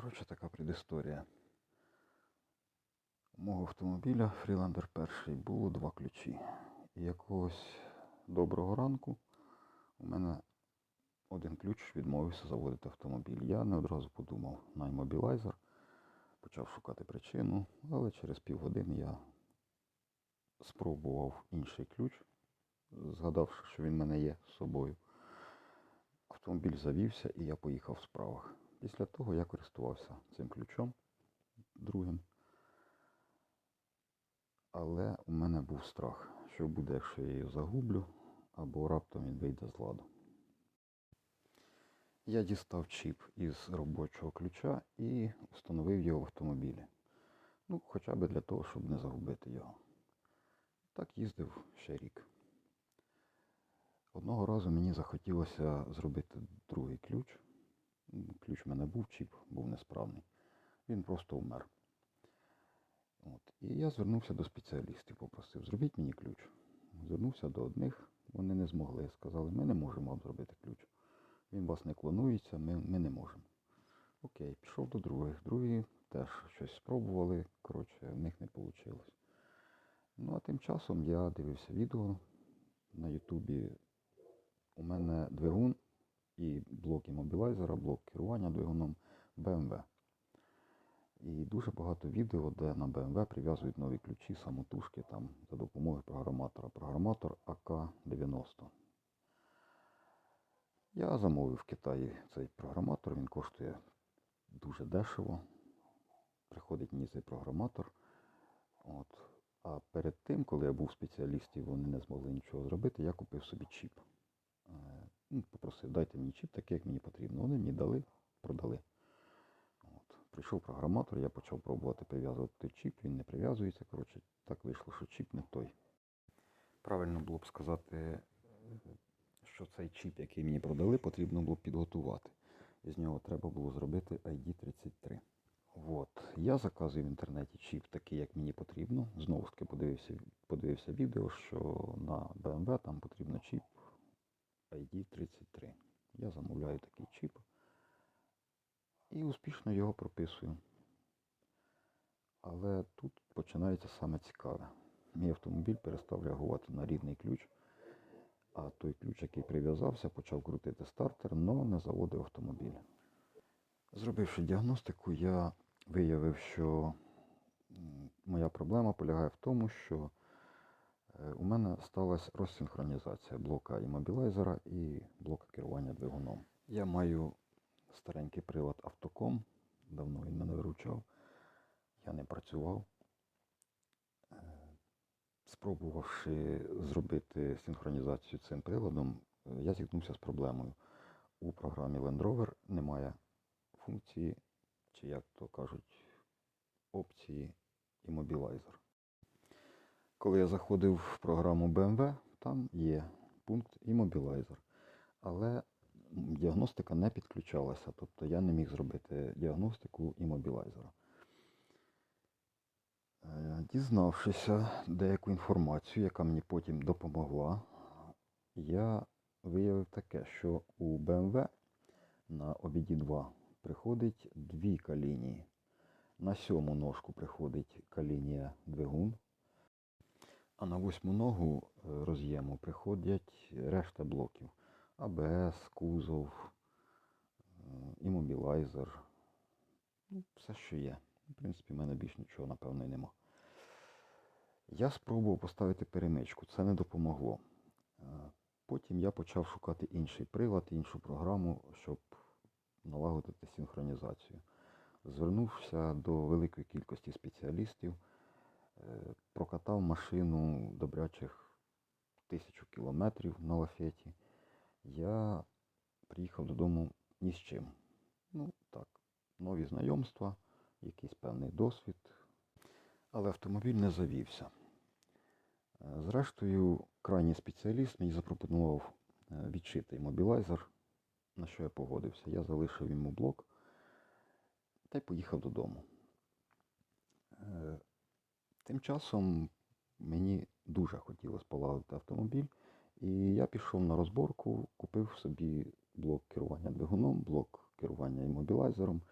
Коротше, така предісторія. У мого автомобіля Freelander перший було два ключі. І якогось доброго ранку у мене один ключ відмовився заводити автомобіль. Я не одразу подумав на іммобілайзер, почав шукати причину, але через півгодини я спробував інший ключ, згадавши, що він в мене є з собою. Автомобіль завівся і я поїхав в справах. Після того я користувався цим ключом другим. Але у мене був страх, що буде, якщо я її загублю, або раптом він вийде з ладу. Я дістав чіп із робочого ключа і встановив його в автомобілі. Ну, хоча б для того, щоб не загубити його. Так їздив ще рік. Одного разу мені захотілося зробити другий ключ. Ключ в мене був, чіп був несправний. Він просто вмер. От. І я звернувся до спеціалістів, попросив, зробіть мені ключ. Звернувся до одних, вони не змогли. Сказали, ми не можемо вам зробити ключ. Він вас не клонується, ми, ми не можемо. Окей, пішов до других. Другі теж щось спробували, коротше, в них не вийшло. Ну а тим часом я дивився відео на Ютубі. У мене двигун і блок іммобілайзера, блок керування двигуном BMW. І дуже багато відео, де на BMW прив'язують нові ключі, самотужки там за допомогою програматора. Програматор АК-90. Я замовив в Китаї цей програматор, він коштує дуже дешево. Приходить мені цей програматор. От. А перед тим, коли я був спеціалістів, вони не змогли нічого зробити, я купив собі чіп. Ну, Попросив, дайте мені чіп, такий, як мені потрібно. Вони мені дали, продали. От. Прийшов програматор, я почав пробувати прив'язувати чіп, він не прив'язується. Коротше, так вийшло, що чіп не той. Правильно було б сказати, що цей чіп, який мені продали, потрібно було підготувати. Із нього треба було зробити ID33. От. Я заказую в інтернеті чіп такий, як мені потрібно. Знову ж таки подивився, подивився відео, що на BMW там потрібно чіп ID33. Я замовляю такий чіп і успішно його прописую. Але тут починається саме цікаве. Мій автомобіль перестав реагувати на рідний ключ, а той ключ, який прив'язався, почав крутити стартер, але не заводив автомобіль. Зробивши діагностику, я виявив, що моя проблема полягає в тому, що у мене сталася розсинхронізація блока іммобілайзера і блока керування двигуном. Я маю старенький прилад автоком, давно він мене виручав, я не працював. Е, Спробувавши зробити синхронізацію цим приладом, е, я зіткнувся з проблемою. У програмі Land Rover немає функції, чи як то кажуть, опції іммобілайзер. Коли я заходив в програму BMW, там є пункт іммобілайзер. Але діагностика не підключалася, тобто я не міг зробити діагностику іммобілайзера. Е, Дізнавшися деяку інформацію, яка мені потім допомогла, я виявив таке, що у BMW на обіді 2 приходить дві калінії. На сьому ножку приходить калінія двигун, а на восьму ногу е, роз'єму приходять решта блоків. АБС, кузов, е, іммобілайзер. Ну, все, що є. В принципі, в мене більш нічого, напевно, нема. Я спробував поставити перемичку, це не допомогло. Е, Потім я почав шукати інший прилад, іншу програму, щоб налагодити синхронізацію. Звернувся до великої кількості спеціалістів, прокатав машину добрячих тисячу кілометрів на лафеті. Я приїхав додому ні з чим. Ну так, нові знайомства, якийсь певний досвід. Але автомобіль не завівся. Е, Зрештою, крайній спеціаліст мені запропонував е, відшити мобілайзер, на що я погодився. Я залишив йому блок та й поїхав додому. Тим часом мені дуже хотілося полагодити автомобіль, і я пішов на розборку, купив собі блок керування двигуном, блок керування іммобілайзером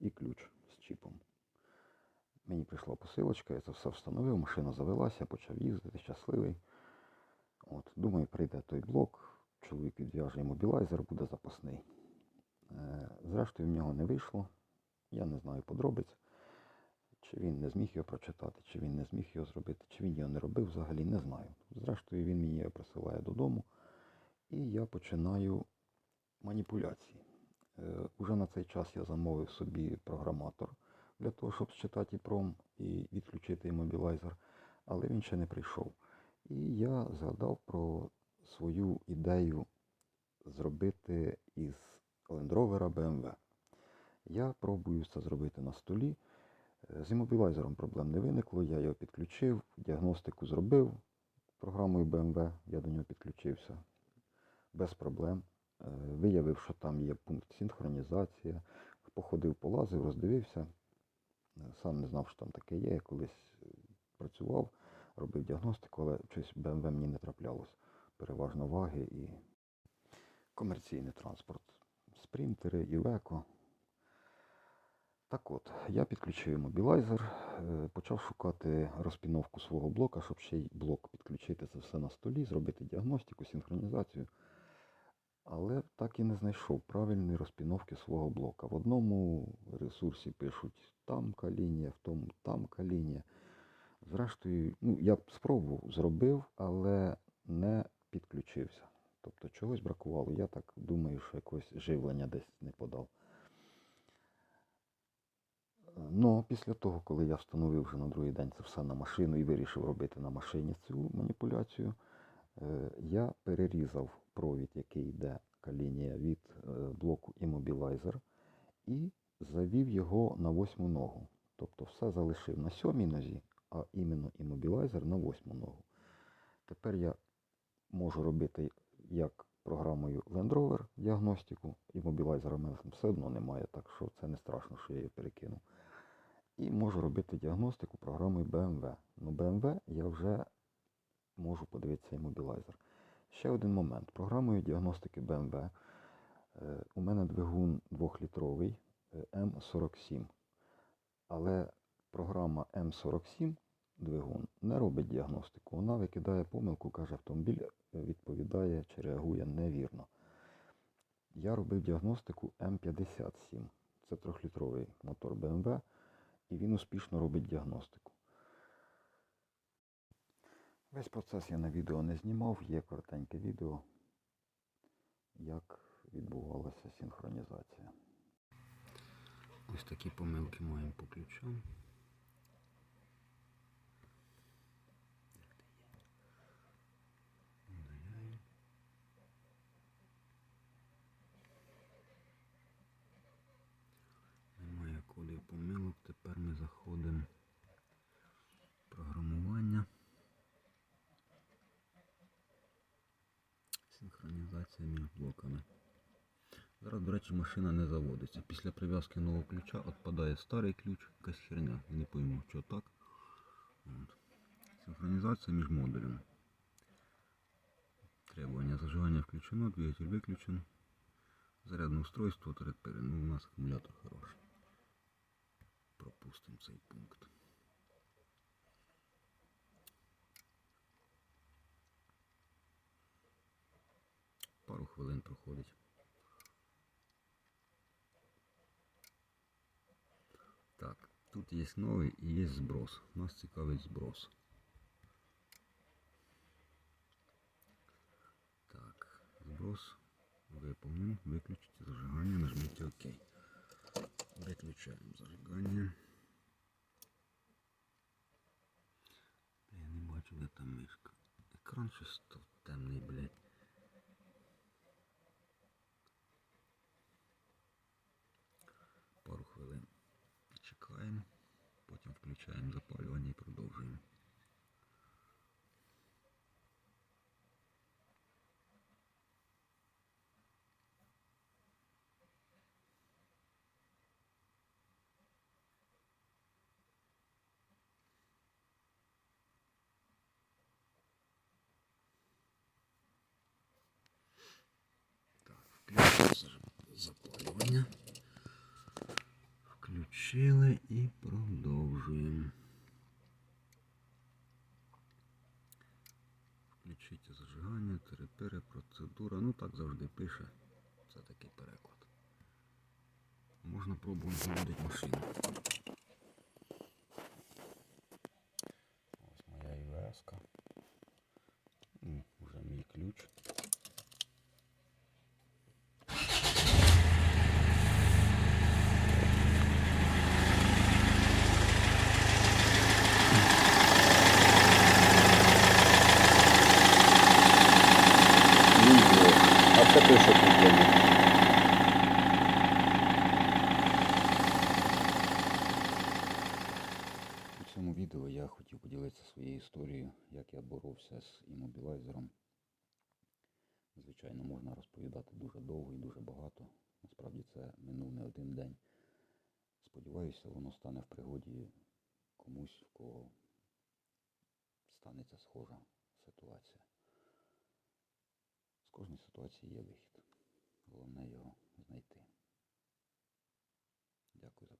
і ключ з чіпом. Мені прийшла посилочка, я це все встановив, машина завелася, почав їздити, щасливий. От, думаю, прийде той блок, чоловік відв'яже імобілайзер, буде запасний. Е, Зрештою, в нього не вийшло. Я не знаю подробиць. Чи він не зміг його прочитати, чи він не зміг його зробити, чи він його не робив взагалі, не знаю. Зрештою, він мені його присилає додому. І я починаю маніпуляції. Е, Уже на цей час я замовив собі програматор для того, щоб считати пром і відключити іммобілайзер, але він ще не прийшов. І я згадав про свою ідею зробити із Rover BMW. Я пробую це зробити на столі. З іммобілайзером проблем не виникло, я його підключив, діагностику зробив програмою BMW, я до нього підключився без проблем. Е, Виявив, що там є пункт синхронізація, походив, полазив, роздивився. Е, Сам не знав, що там таке є. Я колись е, працював, робив діагностику, але щось BMW мені не траплялось. Переважно ваги і комерційний транспорт. Спринтери, Ювеко. Так от, я підключив мобілайзер, е, почав шукати розпіновку свого блока, щоб ще й блок підключити це все на столі, зробити діагностику, синхронізацію. Але так і не знайшов правильної розпіновки свого блока. В одному ресурсі пишуть тамка лінія, в тому тамка лінія. Зрештою, ну, я спробував, зробив, але не підключився. Тобто чогось бракувало. Я так думаю, що якогось живлення десь не подав. Ну, після того, коли я встановив вже на другий день це все на машину і вирішив робити на машині цю маніпуляцію, е, я перерізав провід, який йде лінія від е, блоку іммобілайзер, і завів його на восьму ногу. Тобто все залишив на сьомій нозі, а іменно іммобілайзер на восьму ногу. Тепер я можу робити як програмою Land Rover діагностику, іммобілайзера в мене все одно немає, так що це не страшно, що я її перекинув. І можу робити діагностику програмою BMW. Ну, BMW я вже можу подивитися іммобілайзер. Ще один момент. Програмою діагностики BMW е, у мене двигун 2-літровий е, М47. Але програма М47 двигун не робить діагностику. Вона викидає помилку, каже, автомобіль е, відповідає чи реагує невірно. Я робив діагностику М57. Це 3-літровий мотор BMW, і він успішно робить діагностику. Весь процес я на відео не знімав, є коротеньке відео, як відбувалася синхронізація. Ось такі помилки маємо по ключам. Немає кодів помилок. Тепер ми заходимо в програмування. Синхронізація між блоками. Зараз, до речі, машина не заводиться. Після прив'язки нового ключа відпадає старий ключ, якась херня. Не пойму, що так. От. Синхронізація між модулями. Требування зажигання включено, двигатель виключен. Зарядне устройство, терапери. Ну, у нас акумулятор хороший. Пропустимо цей пункт. Пару хвилин проходить. Так, тут є новий і є зброс. Нас цікавить зброс. Так, зброс виповнен. Виключити зажигання, нажміть ОК. Виключаємо зажигання. Я не бачу, де там мишка. Екран щось став темний, блядь. чекаємо, потім включаємо запалювання і продовжуємо. Так, включаємо заж- запалювання. Включили і продовжуємо. Включити зажигання, терепери, процедура. Ну так завжди пише. Це такий переклад. Можна пробувати заводити машину. Ось моя ІВС-ка. М, Вже мій ключ. Відео. Це пише куплено. У цьому відео я хотів поділитися своєю історією, як я боровся з іммобілайзером. Звичайно, можна розповідати дуже довго і дуже багато. Насправді це минув не один день. Сподіваюся, воно стане в пригоді комусь, в кого станеться схожа ситуація кожній ситуації є вихід. Головне його знайти. Дякую за